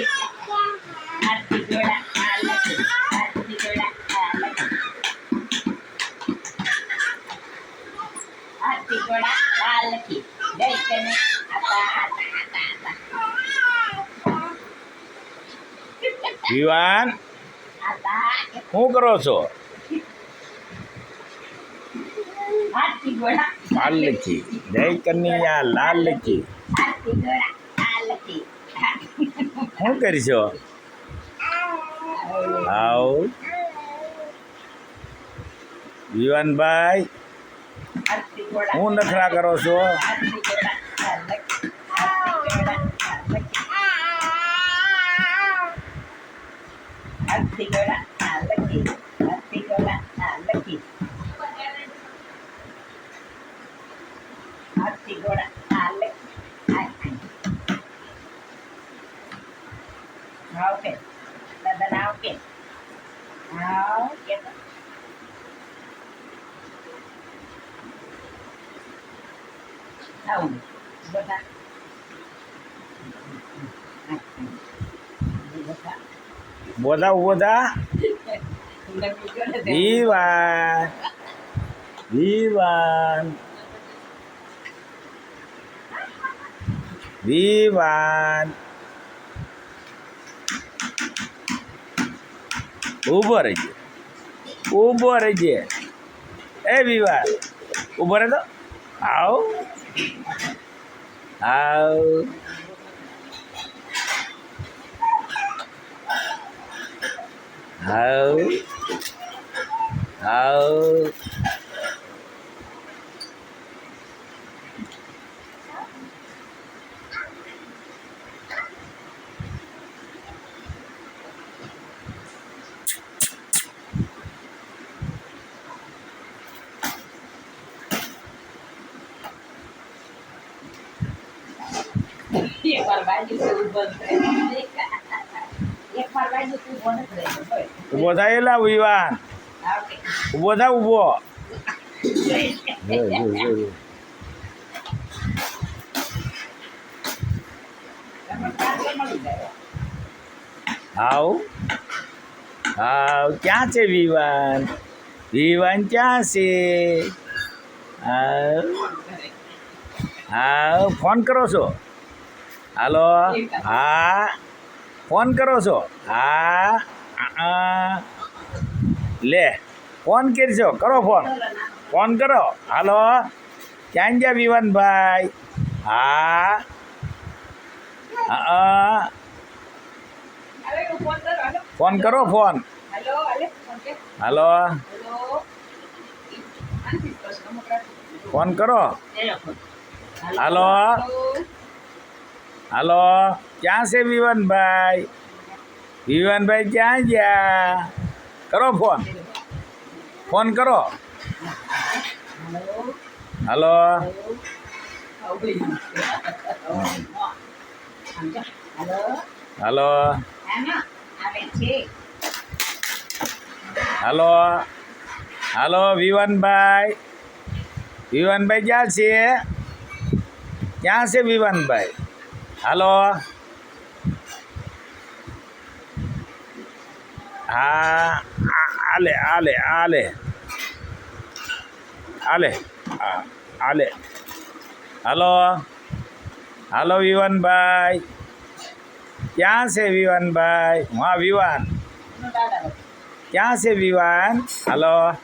લખી હાથી ઘોડા આ લખી હાથી ઘોડા આ લખી હાથી ઘોડા આ લખી જય કને આતા આતા આતા આતા વિવાન આતા શું કરો છો હાથી ઘોડા લાલ લખી જય કન્યા લાલ લખી હાથી ઘોડા આ લખી શું કરશો આવ વિવાનભાઈ હાથી ઘોડા હું નખરા કરો છો હાથી ઘોડા આ ઓકે દાદા ઓકે હા ઓકે આવું બધા બધા બોધા બોધા વિવાન વિવાન વિવાન ઊભો રહીજે. ઊભો રહીજે. એ વિવાર ઊભો રહે તો આવ. આવ. આવ. આવ એક વાર બાજુ તું ઊભો જ રહે. એક વાર બાજુ તું ઊભો નથી બોલ. ઊભો થાય એલા વિવાન ઊભો થા જાય. આવ આવ ક્યાં છે વિવાન? વિવાન ક્યાં છે? આવ આવ ફોન કરો છો? હાલો. હા. ફોન કરો છો? હા. લે ફોન કરશો કરો ફોન. ફોન કરો. હાલો. ક્યાં ગયા વિવાનભાઈ? હા. હા. ફોન કરો ફોન. હાલો, ફોન કરો. હાલો. હાલો. ક્યાં છે વિવાનભાઈ? વિવાનભાઈ ક્યાં ગયા? કરો ફોન. ફોન કરો. હાલો. હાલો. હાલો. હાલો, વિવાનભાઈ. વિવાનભાઈ ક્યાં છે? ક્યાં છે વિવાનભાઈ? હાલો. હા, આલે આલે આલે. આલે. હા, આલે. હલો. હાલો, વિવાનભાઈ. ક્યાં છે વિવાનભાઈ? હા વિવાન. ક્યાં છે વિવાન? હલો.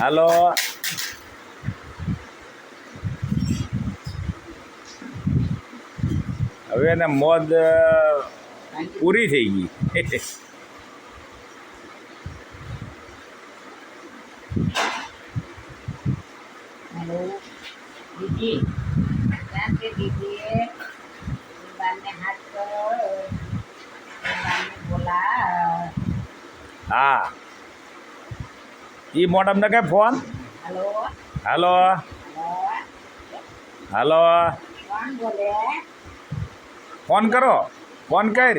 હાલો. હવે એને મોજ પૂરી થઈ ગઈ. દીદી છે હાથ કરો બોલા હા. ઈ મોડમને કઈ ફોન? હલો. હાલો. હલો. કોણ બોલે? ફોન કરો ફોન કર.